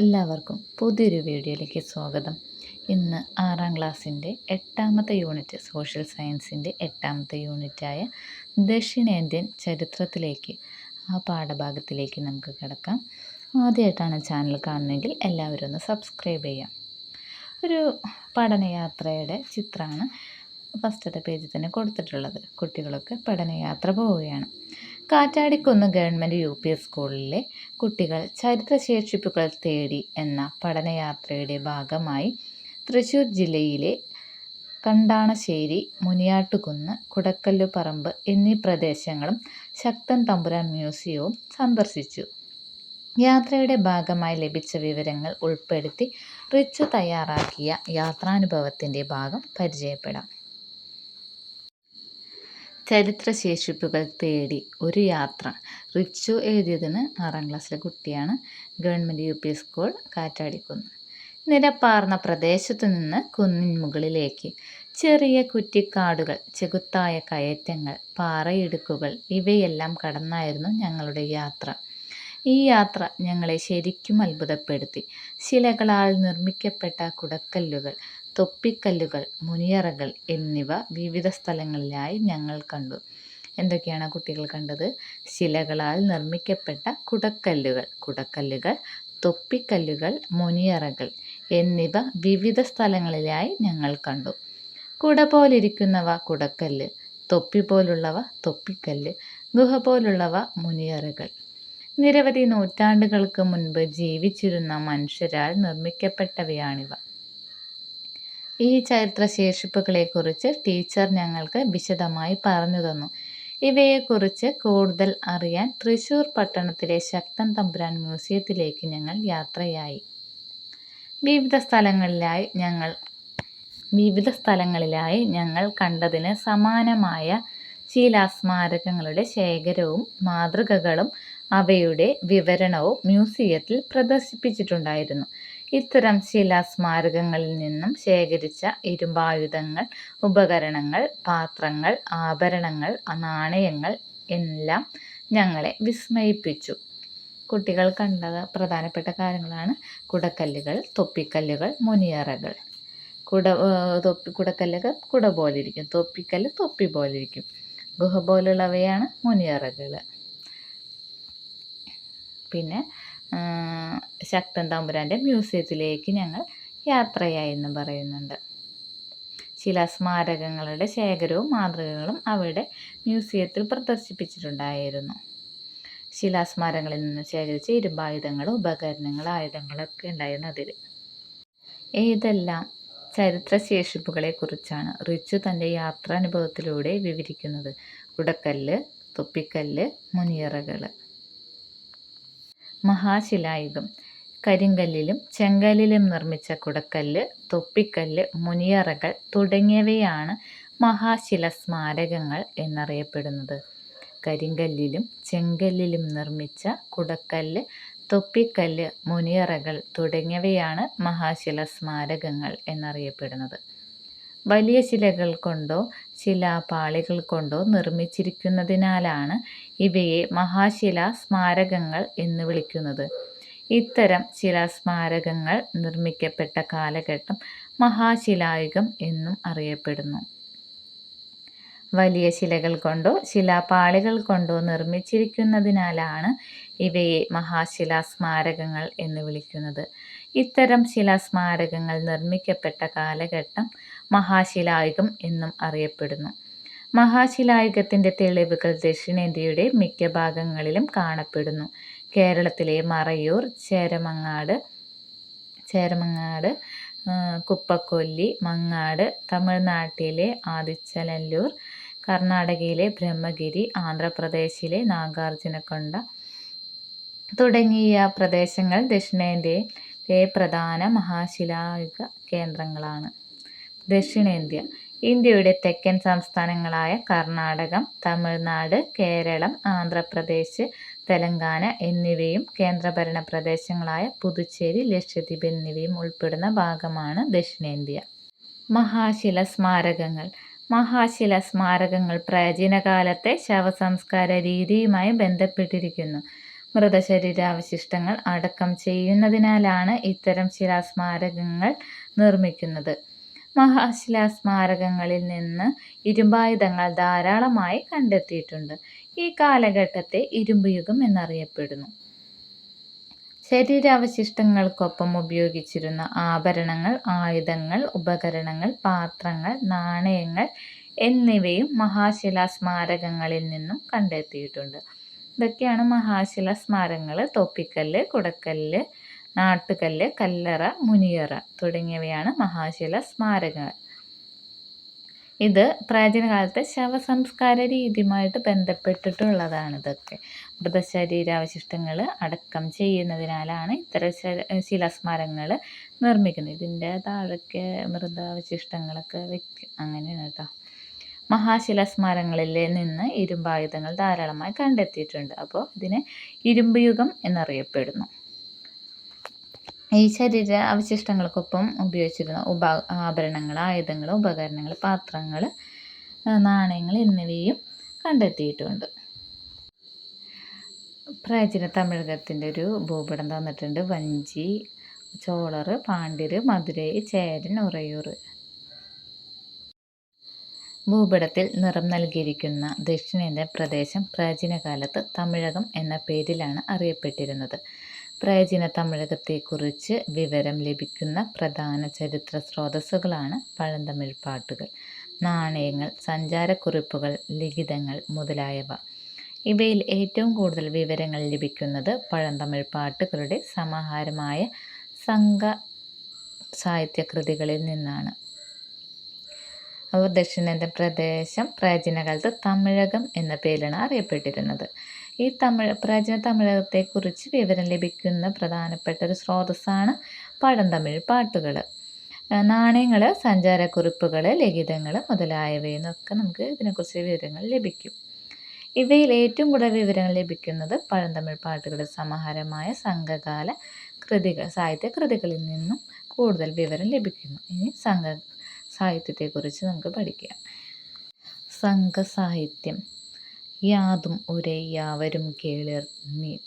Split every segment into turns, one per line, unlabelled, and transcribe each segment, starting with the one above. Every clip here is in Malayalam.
എല്ലാവർക്കും പുതിയൊരു വീഡിയോയിലേക്ക് സ്വാഗതം. ഇന്ന് ആറാം ക്ലാസ്സിന്റെ എട്ടാമത്തെ യൂണിറ്റ് സോഷ്യൽ സയൻസിന്റെ എട്ടാമത്തെ യൂണിറ്റായ ദക്ഷിണേന്ത്യൻ ചരിത്രത്തിലേക്ക് ആ പാഠഭാഗത്തിലേക്ക് നമുക്ക് കിടക്കാം. ആദ്യമായിട്ടാണ് ചാനൽ കാണുന്നതെങ്കിൽ എല്ലാവരും ഒന്ന് സബ്സ്ക്രൈബ് ചെയ്യാം. ഒരു പഠനയാത്രയുടെ ചിത്രമാണ് ഫസ്റ്റത്തെ പേജിൽ തന്നെ കൊടുത്തിട്ടുള്ളത്. കുട്ടികളൊക്കെ പഠനയാത്ര പോവുകയാണ്. കാറ്റാടിക്കുന്ന് ഗവൺമെന്റ് യു പി സ്കൂളിലെ കുട്ടികൾ ചരിത്ര ശേഷിപ്പുകൾ തേടി എന്ന പഠനയാത്രയുടെ ഭാഗമായി തൃശ്ശൂർ ജില്ലയിലെ കണ്ടാണശ്ശേരി മുനിയാട്ടുകുന്ന് കുടക്കല്ലുപറമ്പ് എന്നീ പ്രദേശങ്ങളും ശക്തൻ തമ്പുരാൻ മ്യൂസിയവും സന്ദർശിച്ചു. യാത്രയുടെ ഭാഗമായി ലഭിച്ച വിവരങ്ങൾ ഉൾപ്പെടുത്തി റിച്ചു തയ്യാറാക്കിയ യാത്രാനുഭവത്തിന്റെ ഭാഗം പരിചയപ്പെടാം. ചരിത്രശേഷിപ്പുകൾ തേടി ഒരു യാത്ര. റിച്ചു എഴുതിയതിന് ആറാം ക്ലാസ്സിലെ കുട്ടിയാണ്. Government U P school Kattadikunnu. നിരപ്പാർന്ന പ്രദേശത്തു നിന്ന് കുന്നിൻ മുകളിലേക്ക് ചെറിയ കുറ്റിക്കാടുകൾ ചെകുത്തായ കയറ്റങ്ങൾ പാറയിടുക്കുകൾ ഇവയെല്ലാം കടന്നായിരുന്നു ഞങ്ങളുടെ യാത്ര. ഈ യാത്ര ഞങ്ങളെ ശരിക്കും അത്ഭുതപ്പെടുത്തി. ശിലകളാൽ നിർമ്മിക്കപ്പെട്ട കുടക്കല്ലുകൾ തൊപ്പിക്കല്ലുകൾ മുനിയറകൾ എന്നിവ വിവിധ സ്ഥലങ്ങളിലായി ഞങ്ങൾ കണ്ടു. എന്തൊക്കെയാണ് കുട്ടികൾ കണ്ടത്? ശിലകളാൽ നിർമ്മിക്കപ്പെട്ട കുടക്കല്ലുകൾ കുടക്കല്ലുകൾ തൊപ്പിക്കല്ലുകൾ മുനിയറകൾ എന്നിവ വിവിധ സ്ഥലങ്ങളിലായി ഞങ്ങൾ കണ്ടു. കുട പോലിരിക്കുന്നവ കുടക്കല്ല് തൊപ്പി പോലുള്ളവ തൊപ്പിക്കല്ല് ഗുഹ പോലുള്ളവ മുനിയറകൾ നിരവധി നൂറ്റാണ്ടുകൾക്ക് മുൻപ് ജീവിച്ചിരുന്ന മനുഷ്യരാൽ നിർമ്മിക്കപ്പെട്ടവയാണിവ. ഈ ചരിത്രശേഷിപ്പുകളെക്കുറിച്ച് ടീച്ചർ ഞങ്ങൾക്ക് വിശദമായി പറഞ്ഞു തന്നു. ഇവയെക്കുറിച്ച് കൂടുതൽ അറിയാൻ തൃശൂർ പട്ടണത്തിലെ ശക്തൻ തമ്പുരാൻ മ്യൂസിയത്തിലേക്ക് ഞങ്ങൾ യാത്രയായി. വിവിധ സ്ഥലങ്ങളിലായി ഞങ്ങൾ വിവിധ സ്ഥലങ്ങളിലായി ഞങ്ങൾ കണ്ടതിന് സമാനമായ ശീലാസ്മാരകങ്ങളുടെ ശേഖരവും മാതൃകകളും അവയുടെ വിവരണവും മ്യൂസിയത്തിൽ പ്രദർശിപ്പിച്ചിട്ടുണ്ടായിരുന്നു. ഇത്തരം ശിലാസ്മാരകങ്ങളിൽ നിന്നും ശേഖരിച്ച ഇരുമ്പായുധങ്ങൾ ഉപകരണങ്ങൾ പാത്രങ്ങൾ ആഭരണങ്ങൾ നാണയങ്ങൾ എല്ലാം ഞങ്ങളെ വിസ്മയിപ്പിച്ചു. കുട്ടികൾ കണ്ട പ്രധാനപ്പെട്ട കാര്യങ്ങളാണ്. കുടക്കല്ലുകൾ തൊപ്പിക്കല്ലുകൾ മുനിയറകൾ. കുട തൊപ്പി കുടക്കല്ലുകൾ കുട പോലിരിക്കും. തൊപ്പിക്കല്ല് തൊപ്പി പോലിരിക്കും. ഗുഹ പോലുള്ളവയാണ് മുനിയറകൾ പിന്നെ ശക്തൻ തമ്പുരാന്റെ മ്യൂസിയത്തിലേക്ക് ഞങ്ങൾ യാത്രയായി എന്ന് പറയുന്നുണ്ട്. ചില സ്മാരകങ്ങളുടെ ശേഖരവും മാതൃകകളും അവിടെ മ്യൂസിയത്തിൽ പ്രദർശിപ്പിച്ചിട്ടുണ്ടായിരുന്നു. ശിലാസ്മാരങ്ങളിൽ നിന്ന് ശേഖരിച്ച ഇരുമ്പായുധങ്ങൾ ഉപകരണങ്ങൾ ആയുധങ്ങളൊക്കെ ഉണ്ടായിരുന്നു അതിൽ. ഏതെല്ലാം ചരിത്രശേഷിപ്പുകളെക്കുറിച്ചാണ് റിച്ചു തന്റെ യാത്രാനുഭവത്തിലൂടെ വിവരിക്കുന്നത്? കുടക്കല്ല് തൊപ്പിക്കല്ല് മുനിയറകൾ മഹാശിലായുഗം. കരിങ്കല്ലിലും ചെങ്കല്ലിലും നിർമ്മിച്ച കുടക്കല്ല് തൊപ്പിക്കല്ല് മുനിയറകൾ തുടങ്ങിയവയാണ് മഹാശില സ്മാരകങ്ങൾ എന്നറിയപ്പെടുന്നത്. കരിങ്കല്ലിലും ചെങ്കല്ലിലും നിർമ്മിച്ച കുടക്കല്ല് തൊപ്പിക്കല്ല് മുനിയറകൾ തുടങ്ങിയവയാണ് മഹാശില സ്മാരകങ്ങൾ എന്നറിയപ്പെടുന്നത്. വലിയ ശിലകൾ കൊണ്ടോ ശിലാപാളികൾ കൊണ്ടോ നിർമ്മിച്ചിരിക്കുന്നതിനാലാണ് ഇവയെ മഹാശിലാ സ്മാരകങ്ങൾ എന്ന് വിളിക്കുന്നത്. ഇത്തരം ശിലാസ്മാരകങ്ങൾ നിർമ്മിക്കപ്പെട്ട കാലഘട്ടം മഹാശിലായുഗം എന്നും അറിയപ്പെടുന്നു. വലിയ ശിലകൾ കൊണ്ടോ ശിലാപാളികൾ കൊണ്ടോ നിർമ്മിച്ചിരിക്കുന്നതിനാലാണ് ഇവയെ മഹാശിലാ സ്മാരകങ്ങൾ എന്ന് വിളിക്കുന്നത്. ഇത്തരം ശിലാസ്മാരകങ്ങൾ നിർമ്മിക്കപ്പെട്ട കാലഘട്ടം മഹാശിലായുഗം എന്നും അറിയപ്പെടുന്നു. മഹാശിലായുഗത്തിന്റെ തെളിവുകൾ ദക്ഷിണേന്ത്യയുടെ മിക്ക ഭാഗങ്ങളിലും കാണപ്പെടുന്നു. കേരളത്തിലെ മറയൂർ ചേരമങ്ങാട് ചേരമങ്ങാട് കുപ്പക്കൊല്ലി മങ്ങാട് തമിഴ്നാട്ടിലെ ആദിച്ചനല്ലൂർ കർണാടകയിലെ ബ്രഹ്മഗിരി ആന്ധ്രാപ്രദേശിലെ നാഗാർജുനക്കൊണ്ട തുടങ്ങിയ പ്രദേശങ്ങൾ ദക്ഷിണേന്ത്യയിലെ പ്രധാന മഹാശിലായുഗ കേന്ദ്രങ്ങളാണ്. ദക്ഷിണേന്ത്യ ഇന്ത്യയുടെ തെക്കൻ സംസ്ഥാനങ്ങളായ കർണാടകം തമിഴ്നാട് കേരളം ആന്ധ്രാപ്രദേശ് തെലങ്കാന എന്നിവയും കേന്ദ്രഭരണ പ്രദേശങ്ങളായ പുതുച്ചേരി ലക്ഷദ്വീപ് എന്നിവയും ഉൾപ്പെടുന്ന ഭാഗമാണ് ദക്ഷിണേന്ത്യ. മഹാശില സ്മാരകങ്ങൾ. മഹാശില സ്മാരകങ്ങൾ പ്രാചീന കാലത്തെ ശവസംസ്കാര രീതിയുമായി ബന്ധപ്പെട്ടിരിക്കുന്നു. മൃതശരീരാവശിഷ്ടങ്ങൾ അടക്കം ചെയ്യുന്നതിനാലാണ് ഇത്തരം ശിലാസ്മാരകങ്ങൾ നിർമ്മിക്കുന്നത്. മഹാശിലാസ്മാരകങ്ങളിൽ നിന്ന് ഇരുമ്പായുധങ്ങൾ ധാരാളമായി കണ്ടെത്തിയിട്ടുണ്ട്. ഈ കാലഘട്ടത്തെ ഇരുമ്പ് യുഗം എന്നറിയപ്പെടുന്നു. ശരീരാവശിഷ്ടങ്ങൾക്കൊപ്പം ഉപയോഗിച്ചിരുന്ന ആഭരണങ്ങൾ ആയുധങ്ങൾ ഉപകരണങ്ങൾ പാത്രങ്ങൾ നാണയങ്ങൾ എന്നിവയും മഹാശിലാ സ്മാരകങ്ങളിൽ നിന്നും കണ്ടെത്തിയിട്ടുണ്ട്. ഇതൊക്കെയാണ് മഹാശില സ്മാരകങ്ങൾ തൊപ്പിക്കല്ല് കുടക്കല്ല് നാട്ടുകല്ല് കല്ലറ മുനിയറ തുടങ്ങിയവയാണ് മഹാശില സ്മാരകങ്ങൾ. ഇത് പ്രാചീന കാലത്തെ ശവസംസ്കാര രീതിയുമായിട്ട് ബന്ധപ്പെട്ടിട്ടുള്ളതാണ് ഇതൊക്കെ. മൃതശരീരാവശിഷ്ടങ്ങൾ അടക്കം ചെയ്യുന്നതിനാലാണ് ഇത്തരം ശിലാസ്മാരങ്ങൾ നിർമ്മിക്കുന്നത്. ഇതിന്റെ താഴൊക്കെ മൃതാവശിഷ്ടങ്ങളൊക്കെ വെക്കും അങ്ങനെയാണ് കേട്ടോ. മഹാശിലാസ്മാരങ്ങളിൽ നിന്ന് ഇരുമ്പായുധങ്ങൾ ധാരാളമായി കണ്ടെത്തിയിട്ടുണ്ട്. അപ്പോൾ ഇതിനെ ഇരുമ്പ് യുഗം എന്നറിയപ്പെടുന്നു. ഈ ശരീര അവശിഷ്ടങ്ങൾക്കൊപ്പം ഉപയോഗിച്ചിരുന്ന ഉപ ആഭരണങ്ങൾ ആയുധങ്ങൾ ഉപകരണങ്ങൾ പാത്രങ്ങൾ നാണയങ്ങൾ എന്നിവയും കണ്ടെത്തിയിട്ടുണ്ട്. പ്രാചീന തമിഴകത്തിന്റെ ഒരു ഭൂപടം തന്നിട്ടുണ്ട്. വഞ്ചി ചോളർ പാണ്ഡ്യർ മധുരൈ ചേരൻ ഉറയൂർ. ഭൂപടത്തിൽ നിറം നൽകിയിരിക്കുന്ന ദക്ഷിണേന്ത്യൻ പ്രദേശം പ്രാചീന കാലത്ത് തമിഴകം എന്ന പേരിലാണ് അറിയപ്പെട്ടിരുന്നത്. പ്രാചീന തമിഴകത്തെക്കുറിച്ച് വിവരം ലഭിക്കുന്ന പ്രധാന ചരിത്ര സ്രോതസ്സുകളാണ് പഴന്തമിഴ് പാട്ടുകൾ നാണയങ്ങൾ സഞ്ചാരക്കുറിപ്പുകൾ ലിഖിതങ്ങൾ മുതലായവ. ഇവയിൽ ഏറ്റവും കൂടുതൽ വിവരങ്ങൾ ലഭിക്കുന്നത് പഴന്തമിഴ് പാട്ടുകളുടെ സമാഹാരമായ സംഘ സാഹിത്യകൃതികളിൽ നിന്നാണ്. അവർ ദക്ഷിണേന്ത്യൻ പ്രദേശം പ്രാചീനകാലത്ത് തമിഴകം എന്ന പേരിലാണ് അറിയപ്പെട്ടിരുന്നത്. ഈ തമിഴ് പ്രാചീന തമിഴകത്തെക്കുറിച്ച് വിവരം ലഭിക്കുന്ന പ്രധാനപ്പെട്ട ഒരു സ്രോതസ്സാണ് പഴന്തമിഴ് പാട്ടുകൾ നാണയങ്ങൾ സഞ്ചാരക്കുറിപ്പുകൾ ലിഖിതങ്ങൾ മുതലായവയിൽ നിന്നൊക്കെ നമുക്ക് ഇതിനെക്കുറിച്ച് വിവരങ്ങൾ ലഭിക്കും. ഇവയിൽ ഏറ്റവും കൂടുതൽ വിവരങ്ങൾ ലഭിക്കുന്നത് പഴന്തമിഴ് പാട്ടുകളുടെ സമാഹാരമായ സംഘകാല കൃതികൾ സാഹിത്യ കൃതികളിൽ നിന്നും കൂടുതൽ വിവരം ലഭിക്കുന്നു. ഇനി സംഘ സാഹിത്യത്തെക്കുറിച്ച് നമുക്ക് പഠിക്കാം. സംഘസാഹിത്യം. യാതും ഒരേ യാവരും കേളിർ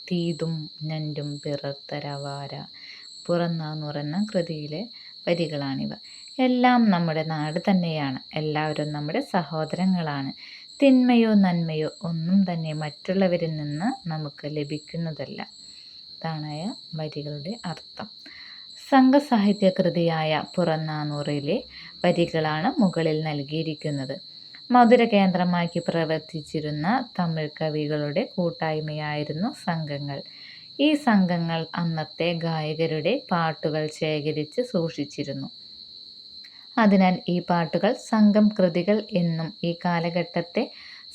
തീതും ഞണ്ടും പിറത്തരവാര. പുറന്നാന്നുറന്ന കൃതിയിലെ വരികളാണിവ. എല്ലാം നമ്മുടെ നാട് തന്നെയാണ്. എല്ലാവരും നമ്മുടെ സഹോദരങ്ങളാണ്. തിന്മയോ നന്മയോ ഒന്നും തന്നെ മറ്റുള്ളവരിൽ നിന്ന് നമുക്ക് ലഭിക്കുന്നതല്ല. ഇതാണായ വരികളുടെ അർത്ഥം. സംഘസാഹിത്യ കൃതിയായ പുറന്നാനൂറിലെ വരികളാണ് മുകളിൽ നൽകിയിരിക്കുന്നത്. മധുര കേന്ദ്രമാക്കി പ്രവർത്തിച്ചിരുന്ന തമിഴ് കവികളുടെ കൂട്ടായ്മയായിരുന്നു സംഘങ്ങൾ. ഈ സംഘങ്ങൾ അന്നത്തെ ഗായകരുടെ പാട്ടുകൾ ശേഖരിച്ച് സൂക്ഷിച്ചിരുന്നു. അതിനാൽ ഈ പാട്ടുകൾ സംഘം കൃതികൾ എന്നും ഈ കാലഘട്ടത്തെ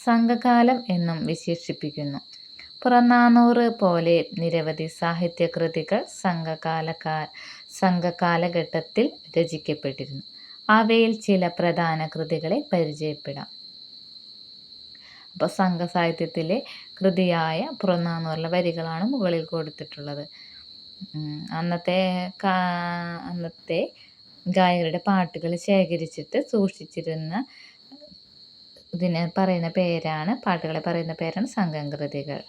സംഘകാലം എന്നും വിശേഷിപ്പിക്കുന്നു. പുറനാനൂറ് പോലെ നിരവധി സാഹിത്യകൃതികൾ സംഘകാല സംഘകാലഘട്ടത്തിൽ രചിക്കപ്പെട്ടിരുന്നു. അവയിൽ ചില പ്രധാന കൃതികളെ പരിചയപ്പെടാം. അപ്പോൾ സംഘസാഹിത്യത്തിലെ കൃതിയായ പുറനാനൂറിലെ വരികളാണ് മുകളിൽ കൊടുത്തിട്ടുള്ളത്. അന്നത്തെ അന്നത്തെ ഗായകരുടെ പാട്ടുകൾ ശേഖരിച്ചിട്ട് സൂക്ഷിച്ചിരുന്ന ഇതിനെ പറയുന്ന പേരാണ് പാട്ടുകളെ പറയുന്ന പേരാണ് സംഘം കൃതികൾ.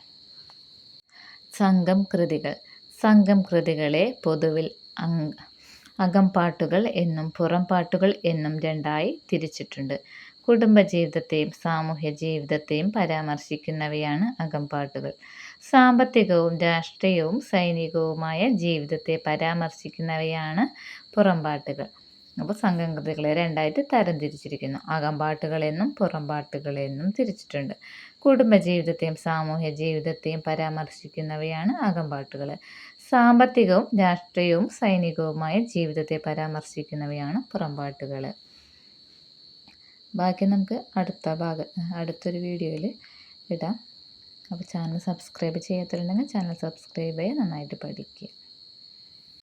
സംഘം കൃതികൾ. സംഘം കൃതികളെ പൊതുവിൽ അങ് അകംപാട്ടുകൾ എന്നും പുറംപാട്ടുകൾ എന്നും രണ്ടായി തിരിച്ചിട്ടുണ്ട്. കുടുംബജീവിതത്തെയും സാമൂഹ്യ ജീവിതത്തെയും പരാമർശിക്കുന്നവയാണ് അകംപാട്ടുകൾ. സാമ്പത്തികവും രാഷ്ട്രീയവും സൈനികവുമായ ജീവിതത്തെ പരാമർശിക്കുന്നവയാണ് പുറംപാട്ടുകൾ. അപ്പോൾ സംഘംകൃതികളെ രണ്ടായിട്ട് തരംതിരിച്ചിരിക്കുന്നു അകംപാട്ടുകളെന്നും പുറംപാട്ടുകളെന്നും തിരിച്ചിട്ടുണ്ട്. കുടുംബജീവിതത്തെയും സാമൂഹ്യ ജീവിതത്തെയും പരാമർശിക്കുന്നവയാണ് അകംപാട്ടുകൾ. സാമ്പത്തികവും രാഷ്ട്രീയവും സൈനികവുമായ ജീവിതത്തെ പരാമർശിക്കുന്നവയാണ് പുറംപാട്ടുകൾ. ബാക്കി നമുക്ക് അടുത്ത ഭാഗം അടുത്തൊരു വീഡിയോയിൽ ഇടാം. അപ്പോൾ ചാനൽ സബ്സ്ക്രൈബ് ചെയ്യാത്തുണ്ടെങ്കിൽ ചാനൽ സബ്സ്ക്രൈബ് ചെയ്യാൻ നന്നായിട്ട് പഠിക്കുക.